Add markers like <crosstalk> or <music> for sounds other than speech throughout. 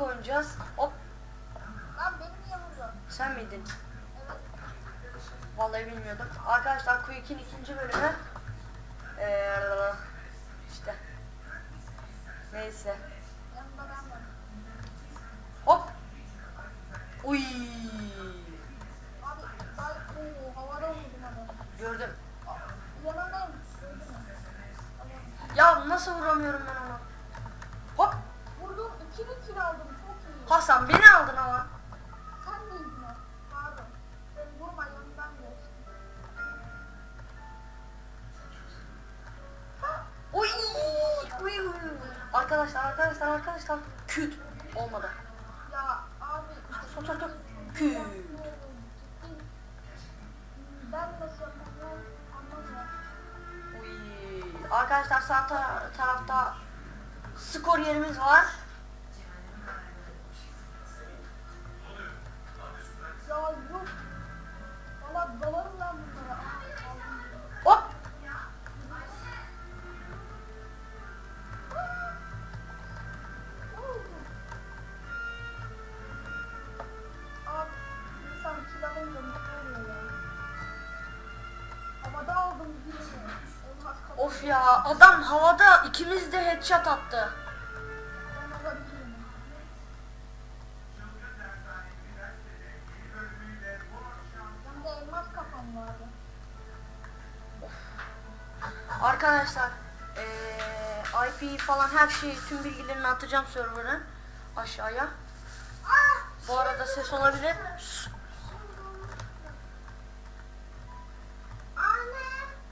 oynayacağız. Hop Lan beni niye sen miydin? Evet. Vallahi bilmiyordum. Arkadaşlar Quick'in ikinci bölümü. Ee, işte. Neyse. Hop. Uy. Gördüm. Ya nasıl vuramıyorum ben. İkili kill aldım. Çok iyi. Hasan beni aldın ama. Sen miydin o? Pardon. Beni vurma yanından geç. Uy. Uy. uy. Arkadaşlar arkadaşlar arkadaşlar. Küt. Olmadı. Ya abi. Sok sok sok. Küt. Ben nasıl. Arkadaşlar sağ ta- tarafta skor yerimiz var. Of ya adam havada ikimiz de headshot attı. Arkadaşlar eee IP falan her şeyi tüm bilgilerini atacağım server'a aşağıya. Bu arada ses olabilir.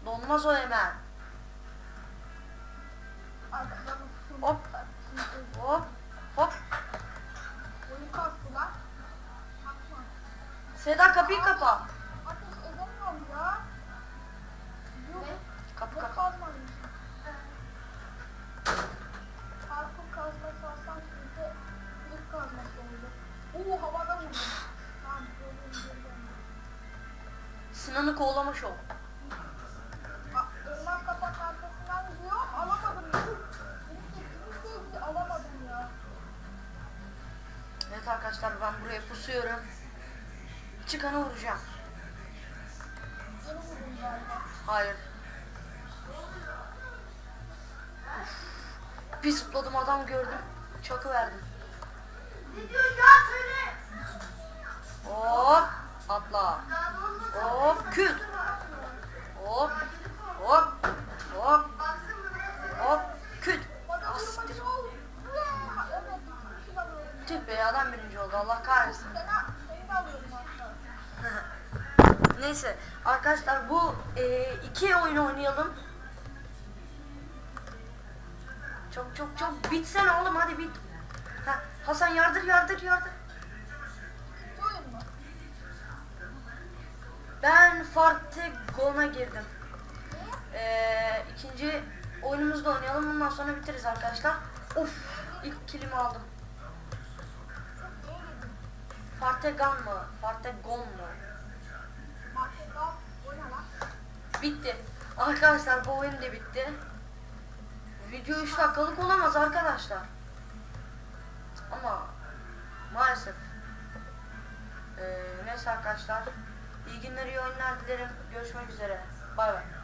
Donmaz o hemen. Hop. Hop hop. Seda kapıyı kapa. Kapı kapa. kazmamışım. Parkur kazması arkadaşlar ben buraya pusuyorum. Çıkanı vuracağım. Hayır. Bir zıpladım adam gördüm. Çakı verdim. Hop atla. Hop küt. Hop alıyorum. Tüh be adam birinci oldu Allah kahretsin. <laughs> Neyse arkadaşlar bu e, iki oyun oynayalım. Çok çok çok bitsene oğlum hadi bit. Ha, Hasan yardır yardır yardır. Ben Fartegon'a girdim. Niye? Ee, ikinci oyunumuzu da oynayalım ondan sonra bitiririz arkadaşlar. Of ilk kilimi aldım. Fartegon mu? Oyna lan. Bitti. Arkadaşlar bu oyun da bitti. Video 3 dakikalık olamaz arkadaşlar. Ama maalesef. Ee, neyse arkadaşlar. İyi günler iyi oyunlar dilerim. Görüşmek üzere. Bay bay.